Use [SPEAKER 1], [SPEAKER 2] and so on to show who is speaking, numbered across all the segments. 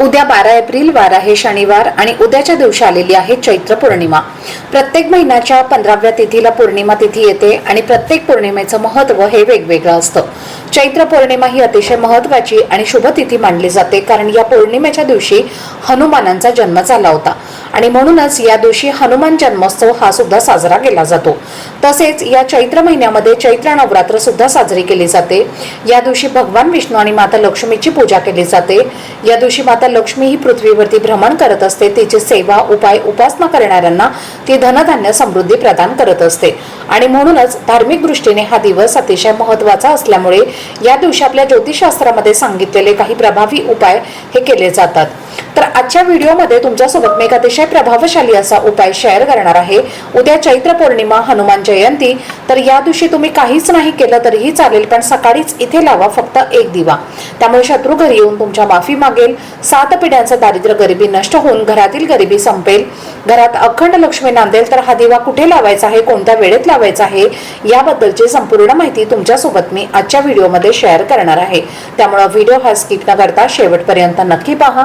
[SPEAKER 1] उद्या बारा एप्रिल वारा आहे शनिवार आणि उद्याच्या दिवशी आलेली आहे चैत्र पौर्णिमा. प्रत्येक महिन्याच्या पंधराव्या तिथीला पौर्णिमा तिथी येते आणि प्रत्येक पौर्णिमेचं महत्त्व हे वेगवेगळं असतं. चैत्र पौर्णिमा ही अतिशय महत्वाची आणि शुभ तिथी मानली जाते कारण या पौर्णिमेच्या दिवशी हनुमानांचा जन्म झाला होता. आणि म्हणूनच या दिवशी हनुमान जन्मोत्सव हा सुद्धा साजरा केला जातो. तसेच या चैत्र महिन्यामध्ये चैत्र नवरात्र सुद्धा साजरी केली जाते. या दिवशी भगवान विष्णू आणि माता लक्ष्मीची पूजा केली जाते. या दिवशी माता लक्ष्मी ही पृथ्वीवरती भ्रमण करत असते. तिची सेवा उपाय उपासना करणाऱ्यांना ती धनधान्य समृद्धी प्रदान करत असते. आणि म्हणूनच धार्मिक दृष्टीने हा दिवस अतिशय महत्त्वाचा असल्यामुळे या दिवशी आपल्या ज्योतिषशास्त्रामध्ये सांगितलेले काही प्रभावी उपाय हे केले जातात. तर आजच्या व्हिडिओमध्ये तुमच्यासोबत मी एक अतिशय प्रभावशाली असा उपाय शेअर करणार आहे. उद्या चैत्र पौर्णिमा हनुमान जयंती. तर या दिवशी तुम्ही काहीच नाही केलं तरीही चालेल पण सकाळीच इथे लावा फक्त एक दिवा. त्यामुळे शत्रू घरी येऊन तुमच्या माफी मागेल. सात पिढ्यांचं दारिद्र्य गरिबी नष्ट होऊन घरातील गरिबी संपेल. घरात अखंड लक्ष्मी नांदेल तर हा दिवा कुठे लावायचा आहे कोणत्या वेळेत लावायचा आहे याबद्दलची संपूर्ण माहिती तुमच्यासोबत मी आजच्या व्हिडिओमध्ये शेअर करणार आहे. त्यामुळे व्हिडिओ हा स्किप न करता शेवटपर्यंत नक्की पहा.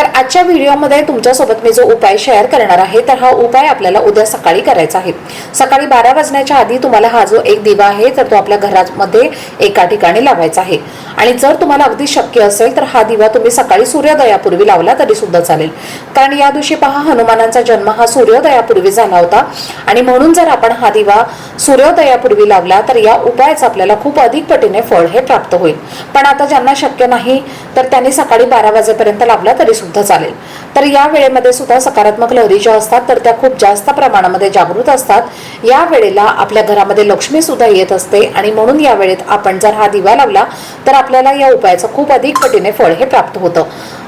[SPEAKER 1] तर आजच्या व्हिडिओमध्ये तुमच्यासोबत मी जो उपाय शेअर करणार आहे तर हा उपाय आपल्याला उद्या सकाळी करायचा आहे. सकाळी बारा वाजण्याच्या आधी तुम्हाला हा जो एक दिवा आहे तर तो आपल्या घरामध्ये एका ठिकाणी लावायचा आहे. आणि जर तुम्हाला अगदी शक्य असेल तर हा दिवा तुम्ही सकाळी सूर्योदयापूर्वी लावला तरी सुद्धा चालेल. कारण या दिवशी पहा हनुमानांचा जन्म हा सूर्योदयापूर्वी झाला होता. आणि म्हणून जर आपण हा दिवा सूर्योदयापूर्वी लावला तर या उपायाचा आपल्याला खूप अधिक पटीने फळ हे प्राप्त होईल. पण आता ज्यांना शक्य नाही तर त्यांनी सकाळी बारा वाजेपर्यंत लावला तरी सुद्धा चालेल. तर या वेळेमध्ये सुद्धा सकारात्मक लहरी ज्या असतात तर त्या खूप जास्त प्रमाणामध्ये जागृत असतात. या वेळेला आपल्या घरामध्ये लक्ष्मी सुद्धा येत असते आणि म्हणून या वेळेत आपण जर हा दिवा लावला तर आपल्याला या उपायाचं खूप अधिक पटीने फळ हे प्राप्त होतं.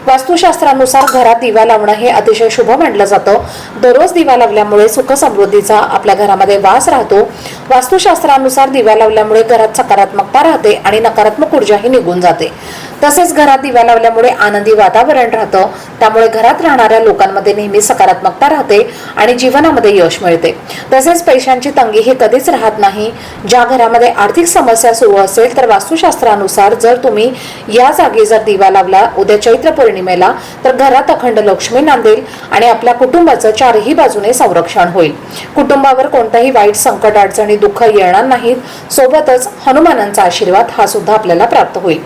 [SPEAKER 1] वास्तुशास्त्रानुसार घरात दिवा लावणं हे अतिशय शुभ मानलं जातं. दररोज दिवा लावल्यामुळे सुख समृद्धीचा आपल्या घरामध्ये वास राहतो. वास्तुशास्त्रानुसार दिवा लावल्यामुळे घरात सकारात्मकता राहते आणि नकारात्मक ऊर्जाही निघून जाते. तसेच घरात दिवा लावल्यामुळे आनंदी वातावरण राहतं. त्यामुळे घरात राहणाऱ्या लोकांमध्ये नेहमी सकारात्मकता राहते आणि जीवनामध्ये यश मिळते. तसेच पैशांची तंगी ही कधीच राहत नाही. ज्या घरामध्ये आर्थिक समस्या सुरू असेल तर वास्तुशास्त्रानुसार जर तुम्ही या जागी जर दिवा लावला उद्या चैत्र पौर्णिमेला तर घरात अखंड लक्ष्मी नांदेल आणि आपल्या कुटुंबाचं चारही बाजूने संरक्षण होईल. कुटुंबावर कोणताही वाईट संकट अडचणी दुःख येणार नाहीत. सोबतच हनुमानांचा आशीर्वाद हा सुद्धा आपल्याला प्राप्त होईल.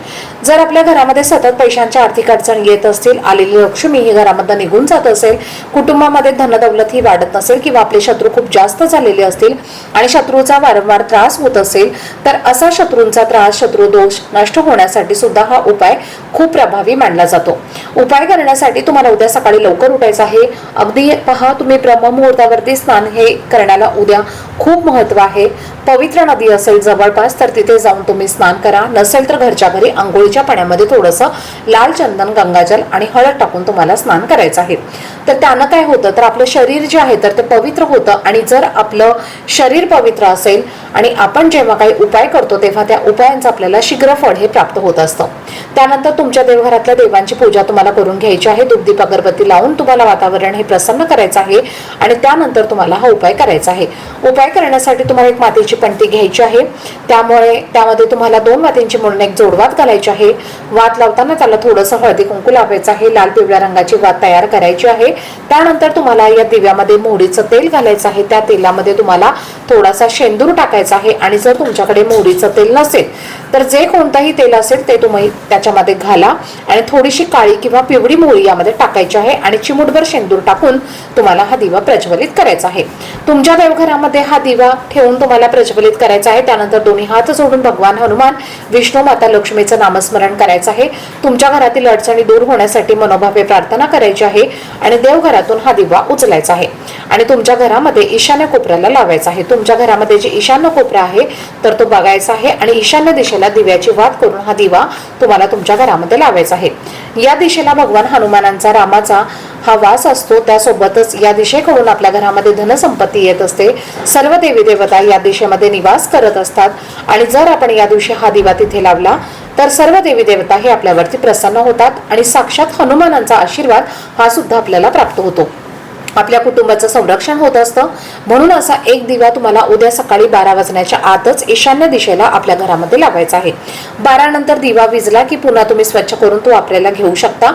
[SPEAKER 1] जर आपल्या घरामध्ये सतत पैशांच्या आर्थिक अडचण येत असतील आलेली लक्ष्मी ही घरामधनं निघून जात असेल कुटुंबामध्ये धनदौलत ही वाढत नसेल किंवा आपले शत्रू खूप जास्त झालेले असतील आणि शत्रूचा वारंवार त्रास होत असेल तर असा शत्रूंचा त्रास शत्रू दोष नष्ट होण्यासाठी सुद्धा हा उपाय खूप प्रभावी मानला जातो. उपाय करण्यासाठी तुम्हाला उद्या सकाळी लवकर उठायचं आहे. अगदी पहा तुम्ही ब्रह्ममुहूर्तावरती स्नान हे करण्याला उद्या खूप महत्त्व आहे. पवित्र नदी असेल जवळपास तर तिथे जाऊन तुम्ही स्नान करा. नसेल तर घरच्या घरी आंघोळीच्या पाण्यामध्ये थोडंसं लाल चंदन गंगाजल आणि हळद टाकून तुम्हाला स्नान करायचं आहे. तर त्यानं काय होतं तर आपलं शरीर जे आहे तर ते पवित्र होतं आणि जर आपलं शरीर पवित्र असेल आणि आपण जेव्हा काही उपाय करतो तेव्हा त्या उपायांचं आपल्याला शीघ्र फळ हे प्राप्त होत असतं. त्यानंतर तुमच्या देवघरातल्या देवांची पूजा तुम्हाला करून घ्यायची आहे दुग्धी अगरबत्ती लावून तुम्हाला वातावरण हे प्रसन्न करायचं आहे आणि त्यानंतर तुम्हाला हा उपाय करायचा आहे. उपाय करण्यासाठी तुम्हाला एक मातीची पंटी घ्यायची आहे. त्यामुळे त्यामध्ये तुम्हाला दोन मातींची म्हणून एक जोडवात घालायची आहे. वात लावताना त्याला थोडंसं हळदी कुंकू लावायचं आहे. लाल पिवळ्या रंगाची वात तयार करायची आहे. त्यानंतर तुम्हाला या दिव्यामध्ये मोहरीचं तेल घालायचं आहे. त्या तेलामध्ये तुम्हाला थोडासा शेंदूर टाकायचा आहे आणि जर तुमच्याकडे मोहरीचं तेल नसेल तर जे कोणतंही तेल असेल ते तुम्ही त्याच्यामध्ये घाला आणि थोडीशी काळी किंवा पिवळी मोहरी यामध्ये टाकायची आहे आणि चिमुटभर शेंदूर टाकून तुम्हाला हा दिवा प्रज्वलित करायचा आहे. तुमच्या देवघरामध्ये हा दिवा ठेवून तुम्हाला प्रज्वलित करायचा आहे. त्यानंतर दोन्ही हात जोडून भगवान हनुमान विष्णू माता लक्ष्मीचं नामस्मरण करायचं आहे. तुमच्या घरातील अडचणी दूर होण्यासाठी मनोभावे प्रार्थना करायची आहे आणि देवघरातून हा दिवा उचलायचा आहे. आणि तुमच्या घरामध्ये ईशान्य कोपऱ्याला लावायचा आहे. तुमच्या घरामध्ये जे ईशान्य कोपरा आहे तर तो बघायचा आहे आणि ईशान्य दिशेला दिव्याची वाद करून हा दिवा तुम्हाला तुमच्या घरामध्ये लावायचा आहे. या दिशे दिशेला भगवान हनुमानांचा रामाचा हा वास असतो. त्यासोबतच या दिशेकडून आपल्या घरामध्ये धनसंपत्ती येत असते. सर्व देवी देवता या दिशेमध्ये निवास करत असतात. आणि जर आपण या दिवशी हा दिवा तिथे लावला तर सर्व देवी देवता हे आपल्यावरती प्रसन्न होतात आणि साक्षात हनुमानांचा आशीर्वाद हा सुद्धा आपल्याला प्राप्त होतो. आपल्या कुटुंबाचं संरक्षण होत असतं. म्हणून असा एक दिवा तुम्हाला उद्या सकाळी बारा वाजण्याच्या आतच ईशान्य दिशेला आपल्या घरामध्ये लावायचा आहे. बारा नंतर दिवा विजला की पुन्हा तुम्ही स्वच्छ करून तो वापरायला घेऊ शकता.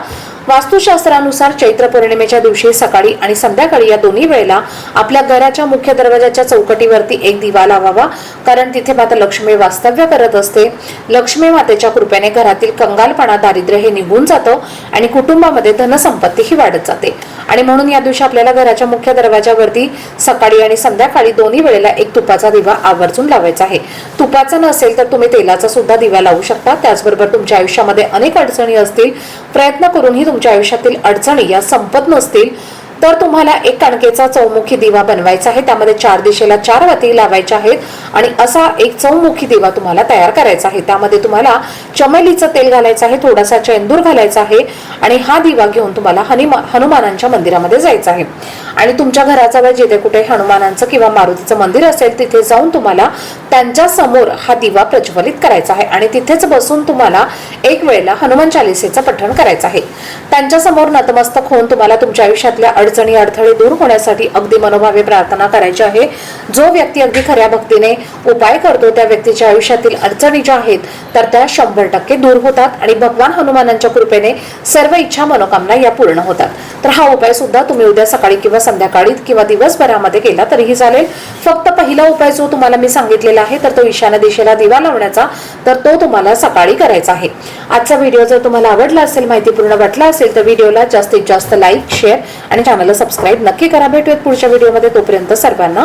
[SPEAKER 1] वास्तुशास्त्रानुसार चैत्र पौर्णिमेच्या दिवशी सकाळी आणि संध्याकाळी या दोन्ही वेळेला आपल्या घराच्या मुख्य दरवाजाच्या चौकटीवरती एक दिवा लावावा. कारण तिथे माता लक्ष्मी वास्तव्य करत असते. लक्ष्मी मातेच्या कृपेने घरातील कंगालपणा दारिद्र्य हे निघून जातं आणि कुटुंबामध्ये धनसंपत्ती ही वाढत जाते. आणि म्हणून या दिवशी आपल्याला घराच्या मुख्य दरवाजावरती सकाळी आणि संध्याकाळी दोन्ही वेळेला एक तुपाचा दिवा आवर्जून लावायचा आहे. तुपाचा नसेल तर तुम्ही तेलाचा सुद्धा दिवा लावू शकता. त्याचबरोबर तुमच्या आयुष्यामध्ये अनेक अडचणी असतील. प्रयत्न करूनही तुमच्या आयुष्यातील अडचणी या संपत नसतील. तर तुम्हाला एक कणकेचा चौमुखी दिवा बनवायचा आहे. त्यामध्ये चार दिशेला चार वाती लावायच्या आहेत आणि असा एक चौमुखी दिवा तुम्हाला तयार करायचा आहे. त्यामध्ये तुम्हाला चमेलीचं तेल घालायचं आहे थोडासा चेंदूर घालायचा आहे आणि हा दिवा घेऊन तुम्हाला हनुमा हनुमानांच्या मंदिरामध्ये जायचं आहे. आणि तुमच्या घराजवळ जिथे कुठे हनुमानांचं किंवा मारुतीचं मंदिर असेल तिथे जाऊन तुम्हाला त्यांच्यासमोर हा दिवा प्रज्वलित करायचा आहे. आणि तिथेच बसून तुम्हाला एक वेळेला हनुमान चालिसेचं पठण करायचं आहे. त्यांच्यासमोर नतमस्तक होऊन तुम्हाला तुमच्या आयुष्यातल्या अडचणी अडथळे दूर होण्यासाठी अगदी मनोभावे प्रार्थना करायची आहे. जो व्यक्ती अगदी खऱ्या भक्तीने उपाय करतो त्या व्यक्तीच्या आयुष्यातील अडचणी ज्या आहेत तर त्या शंभर टक्के दूर होतात. आणि भगवान हनुमानांच्या कृपेने सर्व इच्छा मनोकामना या पूर्ण होतात. तर हा उपाय सुद्धा तुम्ही उद्या सकाळी किंवा संध्याकाळी किंवा दिवसभरामध्ये केला तरीही चालेल. फक्त पहिला उपाय जो तुम्हाला मी सांगितलेला आहे तर तो ईशान्य दिशेला दिवा लावण्याचा तर तो तुम्हाला सकाळी करायचा आहे. आजचा व्हिडिओ जर तुम्हाला आवडला असेल माहितीपूर्ण वाटला असेल तर व्हिडिओला जास्तीत जास्त लाईक शेअर आणि चॅनलला सबस्क्राईब नक्की करा. भेटूयात पुढच्या व्हिडिओमध्ये. तोपर्यंत सर्वांना